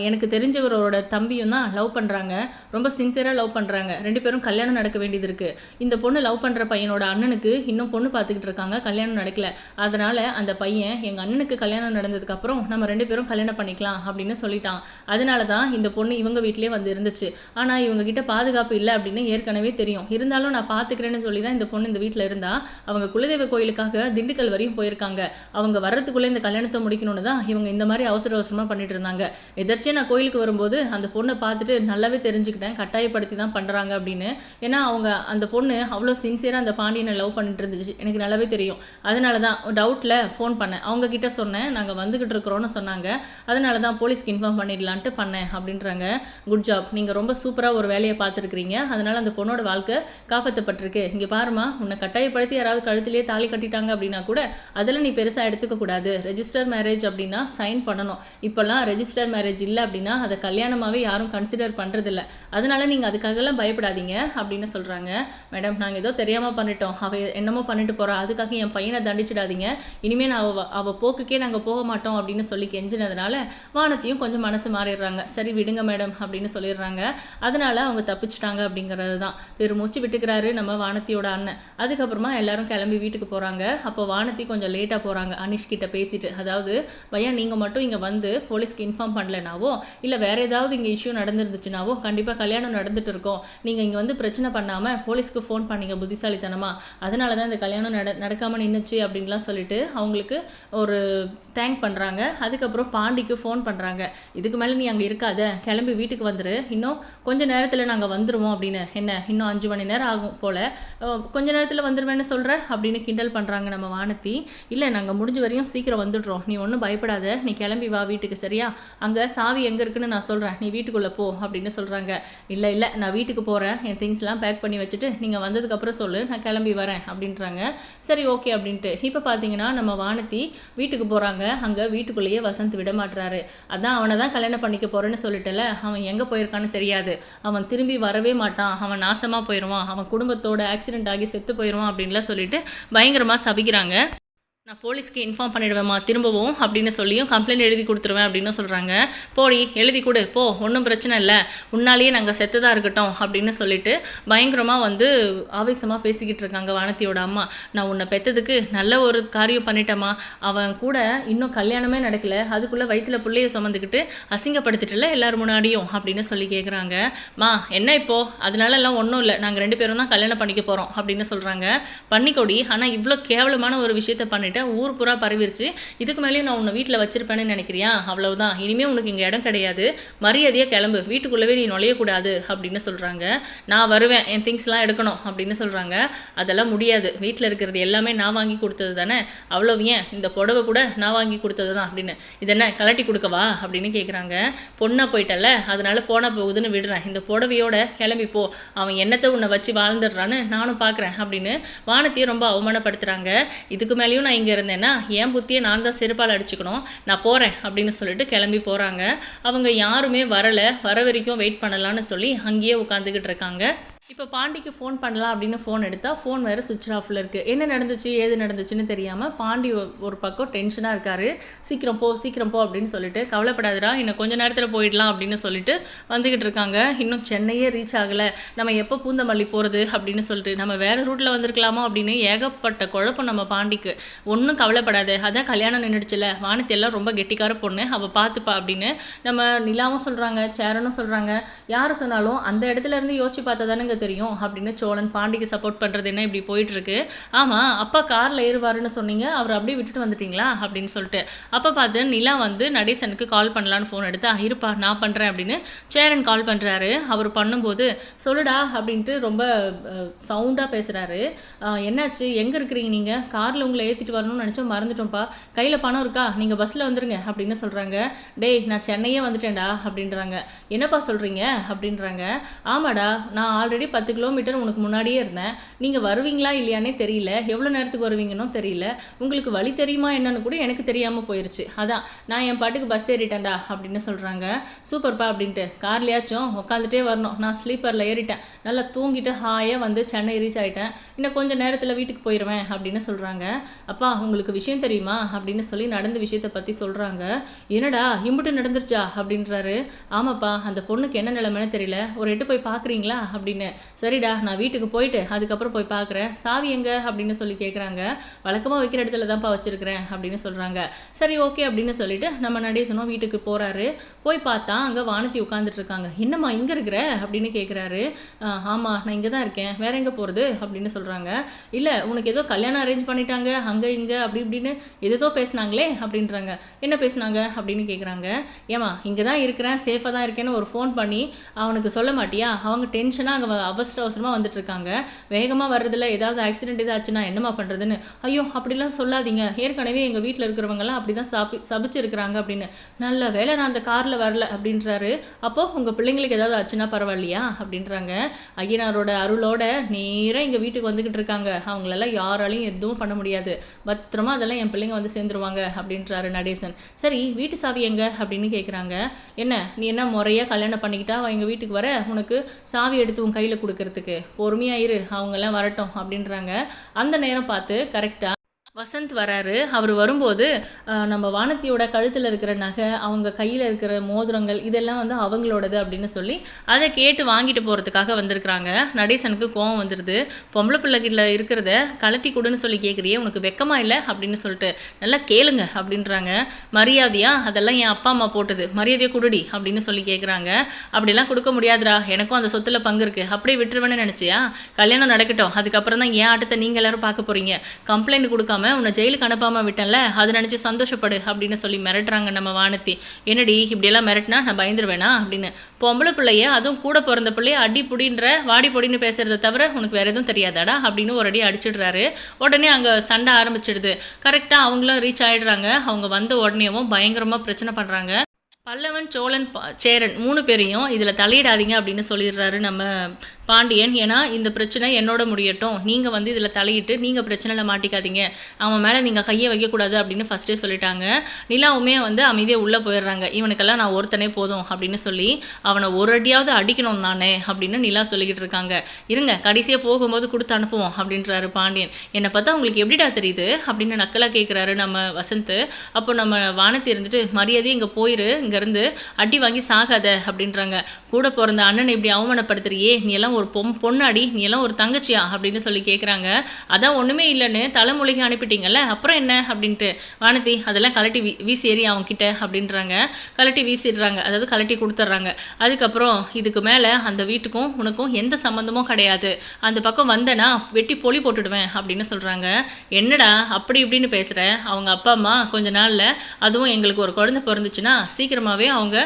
எனக்கு தெரிஞ்சவரோட தம்பியும் தான் லவ் பண்ணுறாங்க ரொம்ப சின்சியராக லவ் பண்ணுறாங்க ரெண்டு பேரும் கல்யாணம் நடக்க வேண்டியது இருக்குது இந்த பொண்ணு லவ் பண்ணுற பையனோட அண்ணனுக்கு இன்னும் பொண்ணு பார்த்துக்கிட்டு இருக்காங்க. கல்யாணம் நடக்கல. அதனால் அந்த பையன் எங்கள் அண்ணனுக்கு கல்யாணம் நடந்ததுக்கப்புறம் நம்ம ரெண்டு பேரும் கல்யாணம் பண்ணிக்கலாம் அப்படின்னு சொல்லிட்டான். அதனால தான் இந்த பொண்ணு இவங்க வீட்டிலே வந்து இருந்துச்சு. ஆனால் இவங்க கிட்ட பாதுகாப்பு இல்லை அப்படின்னு ஏற்கனவே தெரியும். இருந்தாலும் நான் பார்த்துக்கிறேன்னு சொல்லி தான் இந்த பொண்ணு இந்த வீட்டில் இருந்தா அவங்க குலதெய்வ கோயிலுக்காக திண்டுக்கல் வரையும் போயிருக்காங்க. அவங்க வர்றதுக்குள்ளே இந்த கல்யாணத்தை முடிக்கணும்னு தான் இவங்க இந்த மாதிரி அவசர அவசரமாக பண்ணிட்டு இருந்தாங்க. எதர்ச்சியாக நான் கோயிலுக்கு வரும்போது அந்த பொண்ணை பார்த்துட்டு நல்லாவே தெரிஞ்சுக்கிட்டேன். கட்டாயப்படுத்தி தான் பண்ணுறாங்க அப்படின்னு. ஏன்னா அவங்க அந்த பொண்ணு அவ்வளோ சின்சியராக அந்த பாண்டியனை லவ் பண்ணிட்டு இருந்துச்சு. எனக்கு நல்லாவே தெரியும். அதனால தான் டவுட்டில் ஃபோன் பண்ணேன். அவங்க கிட்ட சொன்னேன். நாங்கள் வந்துக்கிட்டு இருக்கிறோன்னு சொன்னாங்க. அதனால தான் போலீஸ்க்கு இன்ஃபார்ம் பண்ணிடலான்ட்டு பண்ணேன் அப்படின்றாங்க. குட் ஜாப் நீங்கள் ரொம்ப சூப்பராக ஒரு வேலையை பார்த்துருக்குறீங்க. அதனால அந்த பொண்ணோட வாழ்க்கை காப்பாற்றப்பட்டிருக்கு இங்கே பாருமா உன்னை கட்டாயப்படுத்தி யாராவது கழுத்திலேயே தாலி கட்டிட்டாங்க அப்படின்னா கூட அதில் நீ பெருசாக எடுத்துக்க கூடாது. ரெஜிஸ்டர் மேரேஜ் அப்படின்னா சைன் பண்ணணும். இப்போல்லாம் ரெஜிஸ்டர் மேரேஜ் இல்லை அப்படின்னா அதை கல்யாணமாகவே யாரும் கன்சிடர் பண்ணுறதில்ல அதனால நீங்கள் அதுக்காகலாம் பயப்படாதீங்க அப்படின்னு சொல்கிறாங்க மேடம் நாங்கள் ஏதோ தெரியாமல் பண்ணிட்டோம். அவள் என்னமோ பண்ணிட்டு போகிறா அதுக்காக என் பையனை தண்டிச்சிடாதீங்க. இனிமேல் நான் அவ அவள் போக்குக்கே நாங்கள் போக மாட்டோம் அப்படின்னு சொல்லி கெஞ்சினதுனால வானத்தையும் கொஞ்சம் மனசு மாறிடுறாங்க. சரி விடுங்க மேடம் அப்படின்னு சொல்லிடுறாங்க. அதனால அவங்க தப்பிச்சிட்டாங்க அப்படிங்கிறது தான் பெருமூச்சு விட்டுக்கிறாரு நம்ம வானத்தியோட அண்ணன். அதுக்கப்புறமா எல்லாரும் கிளம்பி வீட்டுக்கு போகிறாங்க அப்போ வானத்தி கொஞ்சம் லேட்டாக போகிறாங்க அனிஷ்கிட்ட பேசிட்டு அதாவது பையன் நீங்கள் மட்டும் இங்கே வந்து போலீஸ்க்கு இன்ஃபார்ம் பண்ணலைனாவோ இல்லை வேறு ஏதாவது இங்கே இஷ்யூ நடந்துருந்துச்சுனாவோ கண்டிப்பாக கல்யாணம் நடந்துட்டு இருக்கோம். நீங்கள் இங்கே வந்து பிரச்சனை பண்ணாமல் போலீஸ்க்கு ஃபோன் பண்ணீங்க புத்திசாலித்தனமாக அதனால தான் இந்த கல்யாணம் நட நடக்காமல் நின்றுச்சு அப்படின்லாம் சொல்லிட்டு அவங்களுக்கு ஒரு தேங்க் பண்ணுறாங்க அதுக்கப்புறம் பாண்டிக்கு ஃபோன் பண்ணுறாங்க இதுக்கு மேலே நீ அங்கே இருக்காத. கிளம்பி வீட்டுக்கு வந்துரு. இன்னும் கொஞ்ச நேரத்தில் நாங்கள் வந்துடுவோம் அப்படின்னு. என்ன? இன்னும் அஞ்சு மணி நேரம் ஆகும் போல். கொஞ்ச நேரத்தில் வந்துடுவேன்னு சொல்கிற அப்படின்னு கிண்டல் பண்ணுறாங்க நம்ம வானத்தி இல்லை நாங்கள் முடிஞ்ச வரையும் சீக்கிரம் வந்துடுறோம். நீ ஒன்றும் பயப்படாத. நீ கிளம்பி வா வீட்டுக்கு சரியா? அங்கே சாவி எங்கே இருக்குன்னு நான் சொல்கிறேன் நீ வீட்டுக்குள்ளே போ அப்படின்னு சொல்கிறாங்க இல்லை இல்லை நான் வீட்டுக்கு போகிறேன் என் திங்ஸ்லாம் பேக் பண்ணி வச்சுட்டு நீங்கள் வந்ததுக்கப்புறம் சொல்லு. நான் கிளம்பி வரேன் அப்படின்றாங்க. சரி ஓகே அப்படின்ட்டு. இப்போ பார்த்தீங்கன்னா நம்ம வானத்தி வீட்டுக்கு போகிறாங்க அங்கே வீட்டுக்குள்ளேயே வசந்த் விட மாட்டுறாரு அதான் அவனை தான் கல்யாணம் பண்ணிக்க போகிறேன்னு சொல்லிட்டல அவன் எங்கே போயிருக்கான்னு தெரியாது. அவன் திரும்பி வரவே மாட்டான். அவன் நாசமாக போயிடுவான் அவன் குடும்பத்தோட ஆக்சிடென்ட் ஆகி செத்து போயிடுவான் அப்படின்லாம் சொல்லிட்டு பயங்கரமாக சபிக்கிறாங்க. நான் போலீஸ்க்கு இன்ஃபார்ம் பண்ணிடுவேம்மா திரும்பவும் அப்படின்னு சொல்லியும் கம்ப்ளைண்ட் எழுதி கொடுத்துருவேன் அப்படின்னு சொல்கிறாங்க போடி எழுதி கொடு போ ஒன்றும் பிரச்சனை இல்லை. உன்னாலேயே நாங்கள் செத்ததாக இருக்கட்டும் அப்படின்னு சொல்லிட்டு பயங்கரமாக வந்து ஆவேசமாக பேசிக்கிட்டு இருக்காங்க வானத்தியோட அம்மா. நான் உன்னை பெற்றதுக்கு நல்ல ஒரு காரியம் பண்ணிட்டேம்மா. அவன் கூட இன்னும் கல்யாணமே நடக்கல. அதுக்குள்ளே வயிற்றில் பிள்ளைய சுமந்துக்கிட்டு அசிங்கப்படுத்திட்டுல எல்லாரும் முன்னாடியும் அப்படின்னு சொல்லி கேட்குறாங்க மா என்ன இப்போ? அதனால எல்லாம் ஒன்றும் இல்லை. நாங்கள் ரெண்டு பேரும் தான் கல்யாணம் பண்ணிக்க போகிறோம் அப்படின்னு சொல்கிறாங்க பண்ணிக்கொடி ஆனால் இவ்வளோ கேவலமான ஒரு விஷயத்த பண்ணிட்டேன் ஊர் புறா பரவிருச்சு. இதுக்கு மேலேயும் நான் உன்னை வீட்டில் வச்சிருப்பேன்னு நினைக்கிறியா? அவ்வளவுதான். இனிமேல் உனக்கு இங்கே இடம் கிடையாது. மரியாதையாக கிளம்பு. வீட்டுக்குள்ளவே நீ நுழையக்கூடாது அப்படின்னு சொல்கிறாங்க நான் வருவேன். என் திங்ஸ்லாம் எடுக்கணும் அப்படின்னு சொல்கிறாங்க அதெல்லாம் முடியாது. வீட்டில் இருக்கிறது எல்லாமே நான் வாங்கி கொடுத்தது தானே? அவ்வளோ ஏன்? இந்த புடவை கூட நான் வாங்கி கொடுத்தது தான் அப்படின்னு. இது என்ன கலட்டி கொடுக்கவா? அப்படின்னு கேட்குறாங்க பொண்ணாக போயிட்டல அதனால போனால் போகுதுன்னு விடுறேன். இந்த புடவையோட கிளம்பி போ. அவன் என்னத்தை உன்னை வச்சு வாழ்ந்துடுறான்னு நானும் பார்க்குறேன் அப்படின்னு வானத்தையும் ரொம்ப அவமானப்படுத்துகிறாங்க இதுக்கு மேலேயும் நான் இங்கே இருந்தேன்னா என் புத்தியை நான் தான் செருப்பால் அடிச்சுக்கணும். நான் போகிறேன் அப்படின்னு சொல்லிட்டு கிளம்பி போகிறாங்க அவங்க யாருமே வரலை. வர வரைக்கும் வெயிட் பண்ணலான்னு சொல்லி அங்கேயே உட்காந்துக்கிட்டு இருக்காங்க. இப்போ பாண்டிக்கு ஃபோன் பண்ணலாம் அப்படின்னு ஃபோன் எடுத்தால் ஃபோன் வேறு சுவிட்ச் ஆஃபில் இருக்குது என்ன நடந்துச்சு ஏது நடந்துச்சுன்னு தெரியாமல் பாண்டி ஒரு பக்கம் டென்ஷனாக இருக்காரு. சீக்கிரம் போ சீக்கிரம் போ அப்படின்னு சொல்லிட்டு கவலைப்படாதடா இன்னும் கொஞ்ச நேரத்தில் போயிடலாம் அப்படின்னு சொல்லிட்டு வந்துக்கிட்டு இருக்காங்க. இன்னும் சென்னையே ரீச் ஆகலை. நம்ம எப்போ பூந்தமல்லி போகிறது அப்படின்னு சொல்லிட்டு நம்ம வேறு ரூட்டில் வந்திருக்கலாமோ அப்படின்னு ஏகப்பட்ட குழப்பம் நம்ம பாண்டிக்கு. ஒன்றும் கவலைப்படாது அதான் கல்யாணம் நின்றுடுச்சுல வானத்தி எல்லாம் ரொம்ப கெட்டிக்கார பொண்ணு. அவள் பார்த்துப்பா அப்படின்னு நம்ம நிலாவும் சொல்கிறாங்க சேரனும் சொல்கிறாங்க யார் சொன்னாலும் அந்த இடத்துல இருந்து யோசிச்சு பார்த்தா தானேங்க தெரியும் அப்படின்னு சோழன் பாண்டிக்கு சப்போர்ட் பண்ணுறது என்ன இப்படி போயிட்டுருக்கு? ஆமாம் அப்பா காரில் ஏறுவாருன்னு சொன்னீங்க அவர் அப்படியே விட்டுட்டு வந்துட்டீங்களா? அப்படின்னு சொல்லிட்டு. அப்போ பார்த்து நிலா வந்து நடேசனுக்கு கால் பண்ணலான்னு ஃபோன் எடுத்து இருப்பா நான் பண்ணுறேன் அப்படின்னு சேரன் கால் பண்ணுறாரு அவர் பண்ணும்போது சொல்லுடா அப்படின்ட்டு ரொம்ப சவுண்டாக பேசுகிறாரு என்னாச்சு? எங்கே இருக்கிறீங்க நீங்கள் காரில் உங்களை ஏற்றிட்டு வரணும்னு நினச்சோம் மறந்துட்டோம்ப்பா. கையில் பணம் இருக்கா? நீங்கள் பஸ்ஸில் வந்துருங்க அப்படின்னு சொல்கிறாங்க டேய் நான் சென்னையே வந்துட்டேன்டா அப்படின்றாங்க. என்னப்பா சொல்கிறீங்க அப்படின்றாங்க. ஆமாடா நான் ஆல்ரெடி பத்து கிலோமீட்டர் உனக்கு முன்னாடியே இருந்தேன். நீங்கள் வருவீங்களா இல்லையானே தெரியல. எவ்வளோ நேரத்துக்கு வருவீங்கன்னு தெரியல. உங்களுக்கு வழி தெரியுமா என்னன்னு கூட எனக்கு தெரியாமல் போயிடுச்சு அதான் நான் என் பாட்டுக்கு பஸ் ஏறிட்டேன்டா அப்படின்னு சொல்கிறாங்க சூப்பர்ப்பா அப்படின்ட்டு. கார்லையாச்சும் உட்காந்துட்டே வரணும். நான் ஸ்லீப்பரில் ஏறிட்டேன். நல்லா தூங்கிட்டு ஹாயாக வந்து சென்னை ரீச் ஆகிட்டேன் இன்னும் கொஞ்சம் நேரத்தில் வீட்டுக்கு போயிடுவேன் அப்படின்னு சொல்கிறாங்க அப்பா உங்களுக்கு விஷயம் தெரியுமா அப்படின்னு சொல்லி நடந்த விஷயத்தை பற்றி சொல்கிறாங்க என்னடா இம்புட்டு நடந்துருச்சா அப்படின்றாரு. ஆமாப்பா அந்த பொண்ணுக்கு என்ன நிலைமைன்னு தெரியல. ஒரு எட்டு போய் பார்க்குறீங்களா அப்படின்னு. சரிடா நான் வீட்டுக்கு போயிட்டு அதுக்கப்புறம் போய் பார்க்குறேன். சாவி எங்க? அப்படின்னு சொல்லி கேட்குறாங்க வழக்கமாக வைக்கிற இடத்துல தான்ப்பா வச்சிருக்கிறேன் அப்படின்னு சொல்கிறாங்க சரி ஓகே அப்படின்னு சொல்லிட்டு நம்ம நடேசனும் வீட்டுக்கு போகிறாரு போய் பார்த்தா அங்கே வானத்தி உட்காந்துட்டு இருக்காங்க. என்னம்மா இங்கே இருக்கிற? அப்படின்னு கேட்குறாரு ஆமாம் நான் இங்கே தான் இருக்கேன். வேற எங்கே போகிறது அப்படின்னு சொல்கிறாங்க இல்லை உனக்கு ஏதோ கல்யாணம் அரேஞ்ச் பண்ணிட்டாங்க. அங்கே இங்கே அப்படி இப்படின்னு எதோ பேசுனாங்களே அப்படின்றாங்க. என்ன பேசுனாங்க? அப்படின்னு கேட்குறாங்க ஏமா இங்கே தான் இருக்கிறேன் சேஃபாக தான் இருக்கேன்னு ஒரு ஃபோன் பண்ணி அவனுக்கு சொல்ல மாட்டியா? அவங்க டென்ஷனாக அங்கே அவசர அவசரமாக வந்துட்டு இருக்காங்க வேகமாக வர்றதில் ஏதாவது ஆக்சிடென்ட் ஏதாச்சுன்னா என்னம்மா பண்ணுறதுன்னு ஐயோ அப்படிலாம் சொல்லாதீங்க. ஏற்கனவே எங்கள் வீட்டில் இருக்கிறவங்கலாம் அப்படி தான் சாப்பி சபிச்சிருக்கிறாங்க அப்படின்னு. நல்ல வேளை நான் அந்த காரில் வரல அப்படின்றாரு. அப்போ உங்கள் பிள்ளைங்களுக்கு ஏதாவது ஆச்சுன்னா பரவாயில்லையா? அப்படின்றாங்க. ஐயனாரோட அருளோட நேராக எங்கள் வீட்டுக்கு வந்துக்கிட்டு இருக்காங்க. அவங்களெல்லாம் யாராலையும் எதுவும் பண்ண முடியாது. பத்திரமா அதெல்லாம் என் பிள்ளைங்க வந்து சேர்ந்துருவாங்க அப்படின்றாரு நடேசன். சரி வீட்டு சாவி எங்க? அப்படின்னு கேட்குறாங்க என்ன நீ என்ன முறையாக கல்யாணம் பண்ணிக்கிட்டா எங்கள் வீட்டுக்கு வர. உனக்கு சாவி எடுத்து உன் கையில் கொடுக்கறதுக்கு. பொறுமையாயிரு அவங்கெல்லாம் வரட்டும் அப்படின்றாங்க. அந்த நேரம் பார்த்து கரெக்டாக வசந்த் வராரு. அவர் வரும்போது நம்ம வானத்தியோட கழுத்தில் இருக்கிற நகை அவங்க கையில் இருக்கிற மோதிரங்கள் இதெல்லாம் வந்து அவங்களோடது அப்படின்னு சொல்லி அதை கேட்டு வாங்கிட்டு போகிறதுக்காக வந்திருக்கிறாங்க. நடேசனுக்கு கோவம் வந்துடுது பொம்பளை பிள்ளைகிட்ட இருக்கிறத கலட்டி கொடுன்னு சொல்லி கேட்குறியே உனக்கு வெக்கமா இல்லை? அப்படின்னு சொல்லிட்டு நல்லா கேளுங்க அப்படின்றாங்க. மரியாதையா? அதெல்லாம் என் அப்பா அம்மா போட்டது. மரியாதையை கொடுடி அப்படின்னு சொல்லி கேட்குறாங்க அப்படிலாம் கொடுக்க முடியாதுடா. எனக்கும் அந்த சொத்தில் பங்கு இருக்குது அப்படியே விட்டுருவேன்னு நினச்சியா? கல்யாணம் நடக்கட்டும். அதுக்கப்புறம் தான் என் ஆட்டத்தை நீங்கள் எல்லாரும் பார்க்க போகிறீங்க கம்ப்ளைண்ட் கொடுக்காம உன்னை ஜெயிலுக்கு அனுப்பாம விட்டேன்ல அது நினச்சி சந்தோஷப்படு அப்படின்னு சொல்லி மிரட்டுறாங்க நம்ம வானத்தி. என்னடி இப்படியெல்லாம் மிரட்டினா நான் பயந்துருவேனா அப்படின்னு. பொம்பளை பிள்ளைய அதுவும் கூட பிறந்த பிள்ளைய அடி புடின்ற வாடி பொடின்னு பேசுகிறத தவிர உனக்கு வேறு எதுவும் தெரியாதாடா அப்படின்னு ஒரு அடி அடிச்சிடுறாரு. உடனே அங்கே சண்டை ஆரம்பிச்சிடுது. கரெக்டாக அவங்களும் ரீச் ஆகிடுறாங்க அவங்க வந்த உடனேவும் பயங்கரமாக பிரச்சனை பண்ணுறாங்க பல்லவன் சோழன் சேரன் மூணு பேரையும் இதில் தலையிடாதீங்க அப்படின்னு சொல்லிடுறாரு நம்ம பாண்டியன். ஏன்னா இந்த பிரச்சனை என்னோட முடியட்டும். நீங்கள் வந்து இதில் தலையிட்டு நீங்கள் பிரச்சனையில் மாட்டிக்காதீங்க. அவன் மேலே நீங்கள் கையை வைக்கக்கூடாது அப்படின்னு ஃபஸ்ட்டே சொல்லிட்டாங்க. நிலாவுமே வந்து அமைதியாக உள்ளே போயிடுறாங்க. இவனுக்கெல்லாம் நான் ஒருத்தனே போதும் அப்படின்னு சொல்லி அவனை ஒரு அடியாவது அடிக்கணும் நானே அப்படின்னு நிலா சொல்லிக்கிட்டு இருக்காங்க. இருங்க கடைசியாக போகும்போது கொடுத்து அனுப்புவோம் அப்படின்றாரு பாண்டியன். என்னை பார்த்தா உங்களுக்கு எப்படிடா தெரியுது அப்படின்னு நக்கலாக கேட்குறாரு நம்ம வசந்த். அப்போ நம்ம வானத்தை இருந்துட்டு மரியாதை இங்கே போயிரு இங்கேருந்து அடி வாங்கி சாகாத அப்படின்றாங்க. கூட பிறந்த அண்ணனை இப்படி அவமானப்படுத்துறியே நீ எல்லாம் ஒரு பொம் பொண்ணாடி நீ எல்லாம் ஒரு தங்கச்சியா அப்படின்னு சொல்லி கேட்குறாங்க அதான் ஒன்றுமே இல்லைன்னு தலைமொழிக்கு அனுப்பிட்டீங்கல்ல அப்புறம் என்ன அப்படின்ட்டு. வானதி அதெல்லாம் கலட்டி வீ வீசி எறி அவங்க கிட்ட அப்படின்றாங்க. கலட்டி வீசிடுறாங்க அதாவது கலட்டி கொடுத்துட்றாங்க. அதுக்கப்புறம் இதுக்கு மேலே அந்த வீட்டுக்கும் உனக்கும் எந்த சம்மந்தமும் கிடையாது. அந்த பக்கம் வந்தேன்னா வெட்டி பொலி போட்டுடுவேன் அப்படின்னு சொல்கிறாங்க என்னடா அப்படி இப்படின்னு பேசுகிற அவங்க அப்பா அம்மா கொஞ்ச நாளில் அதுவும் எங்களுக்கு ஒரு குழந்தை பிறந்துச்சுன்னா சீக்கிரம் சீக்கிரமாகவே அவங்க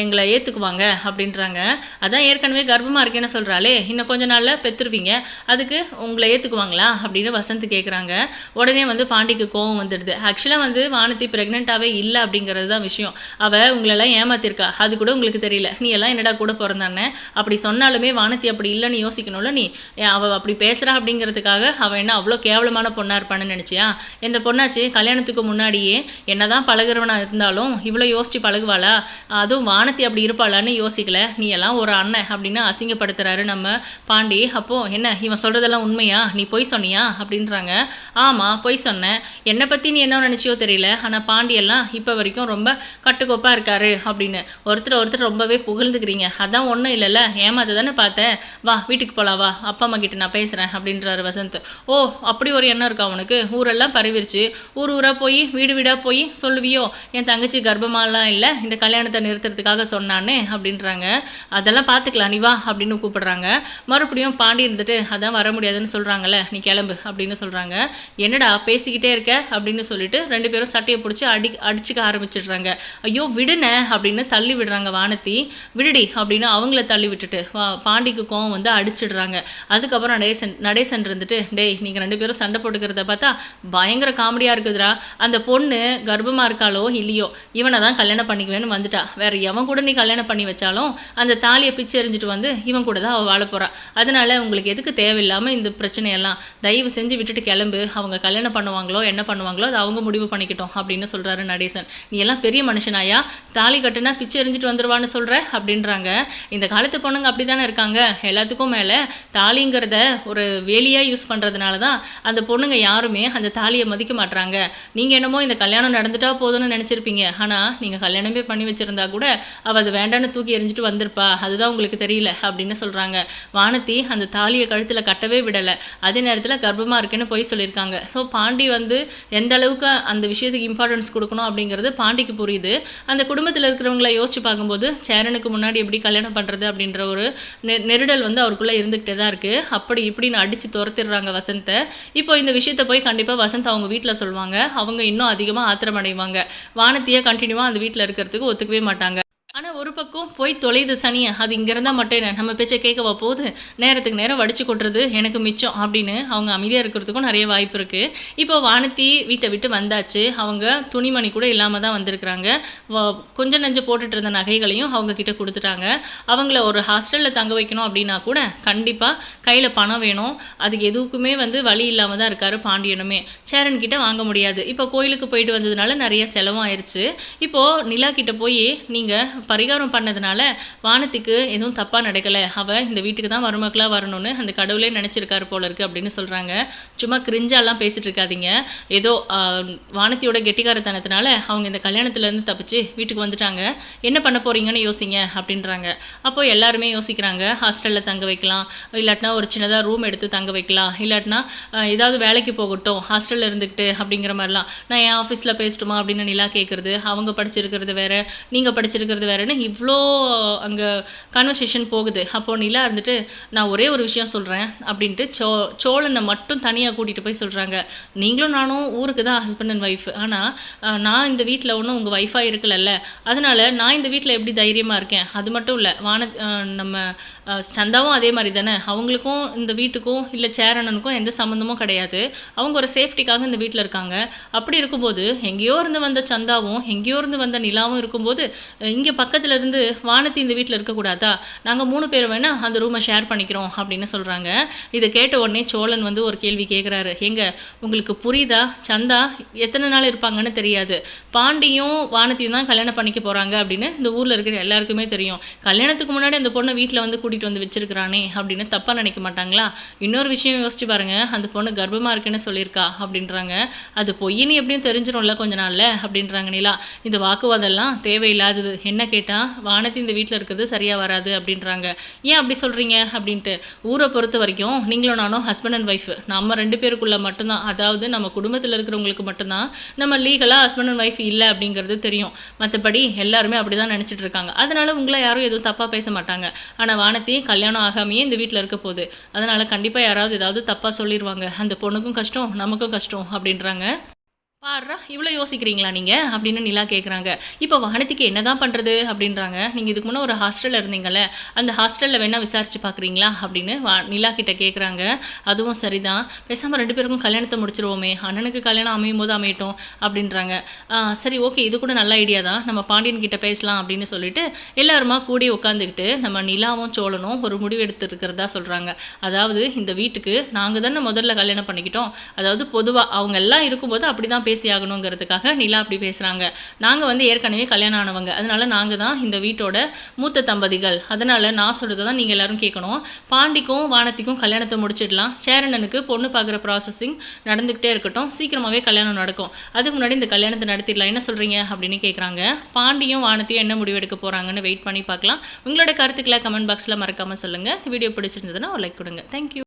எங்களை ஏற்றுக்குவாங்க அப்படின்றாங்க. அதான் ஏற்கனவே கர்ப்பமாக இருக்கேன்னு சொல்கிறாளே இன்னும் கொஞ்ச நாளில் பெற்றுருவீங்க அதுக்கு உங்களை ஏற்றுக்குவாங்களா அப்படின்னு வசந்த் கேட்குறாங்க உடனே வந்து பாண்டிக்கு கோவம் வந்துடுது. ஆக்சுவலாக வந்து வானதி ப்ரெக்னெண்ட்டாகவே இல்லை அப்படிங்கிறது தான் விஷயம். அவள் உங்களெல்லாம் ஏமாத்திருக்கா. அது கூட உங்களுக்கு தெரியல. நீ எல்லாம் என்னடா கூட பிறந்தானே? அப்படி சொன்னாலுமே வானதி அப்படி இல்லைன்னு யோசிக்கணும்ல நீ? அவள் அப்படி பேசுகிறா அப்படிங்கிறதுக்காக அவள் என்ன அவ்வளோ கேவலமான பொண்ணாக இருப்பான்னு நினச்சியா? இந்த பொண்ணாச்சு? கல்யாணத்துக்கு முன்னாடியே என்னதான் பழகுறவனா இருந்தாலும் இவ்வளோ யோசிச்சு பழகுவாள்? அதுவும் வானத்தி அப்படி இருப்பாளான்னு யோசிக்கல. நீ எல்லாம் ஒரு அண்ணன் அப்படின்னு அசிங்கப்படுத்துறாரு நம்ம பாண்டி. அப்போ என்ன இவன் சொல்றதெல்லாம் உண்மையா? நீ பொய் சொன்னியா? அப்படின்றாங்க. ஆமா பொய் சொன்னேன். என்னை பத்தி நீ என்ன நினைச்சியோ தெரியல. ஆனா பாண்டி எல்லாம் இப்போ வரைக்கும் ரொம்ப கட்டுக்கோப்பா இருக்காரு அப்படின்னு. ஒருத்தர் ஒருத்தர் ரொம்பவே புகழ்ந்துக்கிறீங்க. அதான் ஒன்றும் இல்லைல்ல. ஏமாத்த தானே பார்த்தேன். வா வீட்டுக்கு போகலாம் வா. அப்பா அம்மா கிட்ட நான் பேசுறேன் அப்படின்றாரு வசந்த். ஓ அப்படி ஒரு எண்ணம் இருக்கா உனக்கு? ஊரெல்லாம் பரவிருச்சு. ஊர் ஊரா போய் வீடு வீடா போய் சொல்லுவியோ? என் தங்கச்சி கர்ப்பமாலாம் இல்லை. இந்த கல்யாணத்தை நிறுத்துறதுக்காக சொன்னானே அப்படின்றாங்க. அதெல்லாம் பார்த்துக்கலாம் நீ வா அப்படின்னு கூப்பிடுறாங்க. மறுபடியும் பாண்டி இருந்துட்டு அதான் வர முடியாதுன்னு சொல்கிறாங்கல்ல நீ கிளம்பு அப்படின்னு சொல்கிறாங்க என்னடா பேசிக்கிட்டே இருக்க? அப்படின்னு சொல்லிட்டு ரெண்டு பேரும் சட்டையை பிடிச்சி அடி அடிச்சுக்க ஆரம்பிச்சிடுறாங்க. ஐயோ விடுன அப்படின்னு தள்ளி விடுறாங்க வானத்தி விடுடி அப்படின்னு அவங்கள தள்ளி விட்டுட்டு வா பாண்டிக்கு கோவம் வந்து அடிச்சிடுறாங்க. அதுக்கப்புறம் நடேசன் நடேசன் இருந்துட்டு டேய் நீங்கள் ரெண்டு பேரும் சண்டை போட்டுக்கிறத பார்த்தா பயங்கர காமெடியாக இருக்குதுடா. அந்த பொண்ணு கர்ப்பமாக இருக்காளோ இல்லையோ இவனை தான் கல்யாணம் பண்ணிக்குவேன்னு வந்துட்டா. வேற எவன் கூட நீ கல்யாணம் பண்ணி வச்சாலும் அந்த தாலியை பிச்சு எறிஞ்சிட்டு வந்து இவன் கூட தான் அவள் வாழ போறா. அதனால உங்களுக்கு எதுக்கு தேவையில்லாமல் இந்த பிரச்சனையெல்லாம்? தயவு செஞ்சு விட்டுட்டு கிளம்பு. அவங்க கல்யாணம் பண்ணுவாங்களோ என்ன பண்ணுவாங்களோ அது அவங்க முடிவு பண்ணிக்கிட்டோம் அப்படின்னு சொல்றாரு நடேசன். நீ எல்லாம் பெரிய மனுஷனாயா? தாலி கட்டுனா பிச்சு எறிஞ்சிட்டு வந்துடுவான்னு சொல்ற? அப்படின்றாங்க. இந்த காலத்து பொண்ணுங்க அப்படி தானே இருக்காங்க? எல்லாத்துக்கும் மேலே தாலிங்கிறத ஒரு வேலியாக யூஸ் பண்ணுறதுனால தான் அந்த பொண்ணுங்க யாருமே அந்த தாலியை மதிக்க மாட்றாங்க. நீங்கள் என்னமோ இந்த கல்யாணம் நடந்துட்டா போதும்னு நினச்சிருப்பீங்க. ஆனால் நீங்கள் கல்யாணமே பண்ணி வச்சுருந்தா கூட அவள் அது வேண்டான்னு தூக்கி எரிஞ்சிட்டு வந்திருப்பா. அதுதான் உங்களுக்கு தெரியல அப்படின்னு சொல்கிறாங்க வானதி அந்த தாலியை கழுத்தில் கட்டவே விடலை. அதே நேரத்தில் கர்ப்பமாக இருக்குன்னு போய் சொல்லியிருக்காங்க. ஸோ பாண்டி வந்து எந்த அளவுக்கு அந்த விஷயத்துக்கு இம்பார்ட்டன்ஸ் கொடுக்கணும் அப்படிங்கிறது பாண்டிக்கு புரியுது. அந்த குடும்பத்தில் இருக்கிறவங்கள யோசிச்சு பார்க்கும்போது சேரனுக்கு முன்னாடி எப்படி கல்யாணம் பண்ணுறது அப்படின்ற ஒரு நெ நெருடல் வந்து அவருக்குள்ளே இருந்துக்கிட்டே தான் இருக்குது அப்படி இப்படின்னு அடித்து துரத்திடுறாங்க வசந்தை இப்போ இந்த விஷயத்தை போய் கண்டிப்பாக வசந்த் அவங்க வீட்டில் சொல்லுவாங்க. அவங்க இன்னும் அதிகமாக ஆத்திரம் அடைவாங்க. வானத்தியை கண்டினியூவாக அந்த வீட்டில் இருக்கிறதுக்கு ஒத்துக்கவே மாட்டாங்க. ஆனால் ஒரு பக்கம் போய் தொலைது சனியை அது இங்கே இருந்தால் மட்டும் என்ன? நம்ம பேச்சை கேட்கவா போகுது நேரத்துக்கு நேரம் வடிச்சு கொட்டுறது எனக்கு மிச்சம் அப்படின்னு அவங்க அமைதியாக இருக்கிறதுக்கும் நிறைய வாய்ப்பு இருக்குது இப்போ வானத்தி வீட்டை விட்டு வந்தாச்சு. அவங்க துணிமணி கூட இல்லாமல் தான் வந்திருக்கிறாங்க. வ- கொஞ்சம் நெஞ்சு போட்டுட்டு இருந்த நகைகளையும் அவங்க கிட்ட கொடுத்துட்டாங்க. அவங்கள ஒரு ஹாஸ்டலில் தங்க வைக்கணும் அப்படின்னா கூட கண்டிப்பாக கையில் பணம் வேணும். அதுக்கு எதுக்குமே வந்து வழி இல்லாமல் தான் இருக்காரு பாண்டியனுமே. சேரன் கிட்ட வாங்க முடியாது. இப்போ கோயிலுக்கு போயிட்டு வந்ததுனால நிறைய செலவும் ஆயிடுச்சு இப்போது நிலா கிட்ட போய் நீங்கள் பரிகாரம் பண்ணதுனால வானத்துக்கு எதுவும் தப்பாக நடக்கலை. அவள் இந்த வீட்டுக்கு தான் மருமக்களாக வரணும்னு அந்த கடவுளே நினச்சிருக்காரு போல இருக்கு அப்படின்னு சொல்கிறாங்க சும்மா கிரிஞ்சாலாம் பேசிகிட்டு இருக்காதீங்க. ஏதோ வானத்தியோட கெட்டிக்காரத்தனத்தினால அவங்க இந்த கல்யாணத்துலேருந்து தப்பிச்சு வீட்டுக்கு வந்துட்டாங்க. என்ன பண்ண போகிறீங்கன்னு யோசிங்க அப்படின்றாங்க. அப்போ எல்லாருமே யோசிக்கிறாங்க. ஹாஸ்டலில் தங்க வைக்கலாம். இல்லாட்டினா ஒரு சின்னதாக ரூம் எடுத்து தங்க வைக்கலாம். இல்லாட்டினா ஏதாவது வேலைக்கு போகட்டும். ஹாஸ்டலில் இருந்துக்கிட்டு அப்படிங்கிற மாதிரிலாம். நான் என் ஆஃபீஸில் பேசட்டுமா அப்படின்னு நிலா கேட்குறது அவங்க படிச்சிருக்கிறது வேறு. நீங்கள் படிச்சிருக்கிறது வேறுன்னு இவ்வளோ அங்கே கான்வர்சேஷன் போகுது. அப்போது நிலா இருந்துட்டு நான் ஒரே ஒரு விஷயம் சொல்கிறேன் அப்படின்ட்டு சோ சோழனை மட்டும் தனியாக கூட்டிகிட்டு போய் சொல்கிறாங்க நீங்களும் நானும் ஊருக்கு தான் ஹஸ்பண்ட் அண்ட் ஒய்ஃப் ஆனால் நான் இந்த வீட்டில் ஒன்றும் உங்கள் ஒய்ஃபாக இருக்கலல்ல. அதனால் நான் இந்த வீட்டில் எப்படி தைரியமாக இருக்கேன்? அது மட்டும் இல்லை வான நம்ம சந்தாவும் அதே மாதிரி தானே? அவங்களுக்கும் இந்த வீட்டுக்கும் இல்லை சேரணனுக்கும் எந்த சம்மந்தமும் கிடையாது. அவங்க ஒரு சேஃப்டிக்காக இந்த வீட்டில் இருக்காங்க. அப்படி இருக்கும்போது எங்கேயோ இருந்து வந்த சந்தாவும் எங்கேயோ இருந்து வந்த நிலாவும் இருக்கும்போது இங்கே பக்கத்தில் இருந்து வானத்தி இந்த வீட்டில் இருக்கக்கூடாதா? நாங்கள் மூணு பேர் வேணால் அந்த ரூமை ஷேர் பண்ணிக்கிறோம் அப்படின்னு சொல்கிறாங்க இதை கேட்ட உடனே சோழன் வந்து ஒரு கேள்வி கேட்குறாரு எங்க உங்களுக்கு புரியுதா? சந்தா எத்தனை நாள் இருப்பாங்கன்னு தெரியாது. பாண்டியும் வானத்தையும் தான் கல்யாணம் பண்ணிக்க போகிறாங்க அப்படின்னு இந்த ஊரில் இருக்கிற எல்லாருக்குமே தெரியும். கல்யாணத்துக்கு முன்னாடி அந்த பொண்ணை வீட்டில் வந்து கூட்டிகிட்டு வந்து வச்சிருக்கிறானே அப்படின்னு தப்பாக நினைக்க மாட்டாங்களா? இன்னொரு விஷயம் யோசிச்சு பாருங்க. அந்த பொண்ணு கர்ப்பமாக இருக்குன்னு சொல்லியிருக்கா அப்படின்றாங்க. அது பொய்ன்னு எப்படியும் தெரிஞ்சிடும்ல கொஞ்ச நாளில் அப்படின்றாங்க நிலா. இந்த வாக்குவாதம்லாம் தேவையில்லாதது. என்ன கேட்டால் வானதி இந்த வீட்டில் இருக்கிறது சரியாக வராது அப்படின்றாங்க. ஏன் அப்படி சொல்கிறீங்க அப்படின்ட்டு ஊரை பொறுத்த வரைக்கும் நீங்களும் நானும் ஹஸ்பண்ட் அண்ட் ஒய்ஃப் நம்ம ரெண்டு பேருக்குள்ளே மட்டும்தான். அதாவது நம்ம குடும்பத்தில் இருக்கிறவங்களுக்கு மட்டும்தான் நம்ம லீகலாக ஹஸ்பண்ட் அண்ட் ஒய்ஃப் இல்லை அப்படிங்கிறது தெரியும். மற்றபடி எல்லாருமே அப்படி தான் நினச்சிட்டு இருக்காங்க. அதனால் உங்களை யாரும் எதுவும் தப்பாக பேச மாட்டாங்க. ஆனால் வானத்தி கல்யாணம் ஆகாமையே இந்த வீட்டில் இருக்க போகுது. அதனால் கண்டிப்பாக யாராவது ஏதாவது தப்பாக சொல்லிடுவாங்க அந்த பொண்ணுக்கும் கஷ்டம் நமக்கும் கஷ்டம் அப்படின்றாங்க. பாருடா இவ்வளோ யோசிக்கிறீங்களா நீங்கள் அப்படின்னு நிலா கேட்குறாங்க இப்போ வானதிக்கு என்ன தான் பண்ணுறது அப்படின்றாங்க. நீங்கள் இதுக்கு முன்னே ஒரு ஹாஸ்டலில் இருந்தீங்களே அந்த ஹாஸ்டலில் வேணால் விசாரிச்சு பார்க்குறீங்களா அப்படின்னு வா நிலா கிட்ட கேட்குறாங்க அதுவும் சரிதான். பேசாமல் ரெண்டு பேருக்கும் கல்யாணத்தை முடிச்சிருவோமே அண்ணனுக்கு கல்யாணம் அமையும் போது அமையட்டும் அப்படின்றாங்க. சரி ஓகே இது கூட நல்ல ஐடியா தான். நம்ம பாண்டியன் கிட்ட பேசலாம் அப்படின்னு சொல்லிட்டு எல்லாருமா கூடி உட்காந்துக்கிட்டு நம்ம நிலாவும் சோழனும் ஒரு முடிவு எடுத்துருக்கிறதா சொல்கிறாங்க அதாவது இந்த வீட்டுக்கு நாங்கள் தானே முதல்ல கல்யாணம் பண்ணிக்கிட்டோம். அதாவது பொதுவாக அவங்க எல்லாம் இருக்கும்போது அப்படி தான் பேசி ஆகணுங்கிறதுக்காக நிலா அப்படி பேசுகிறாங்க நாங்கள் வந்து ஏற்கனவே கல்யாணம் ஆனவங்க. அதனால் நாங்கள் தான் இந்த வீட்டோட மூத்த தம்பதிகள். அதனால் நான் சொல்கிறத தான் நீங்கள் எல்லோரும் கேட்கணும். பாண்டிக்கும் வானத்திக்கும் கல்யாணத்தை முடிச்சிடலாம். சேரணனுக்கு பொண்ணு பார்க்குற ப்ராசஸிங் நடந்துக்கிட்டே இருக்கட்டும். சீக்கிரமாகவே கல்யாணம் நடக்கும். அதுக்கு முன்னாடி இந்த கல்யாணத்தை நடத்திடலாம். என்ன சொல்கிறீங்க அப்படின்னு கேட்குறாங்க பாண்டியும் வானத்தையும் என்ன முடிவெடுக்க போகிறாங்கன்னு வெயிட் பண்ணி பார்க்கலாம். உங்களோட கருத்துக்களை கமெண்ட் பாக்ஸில் மறக்காமல் சொல்லுங்கள் வீடியோ பிடிச்சிருந்ததுன்னா ஒரு லைக் கொடுங்க. தேங்க்யூ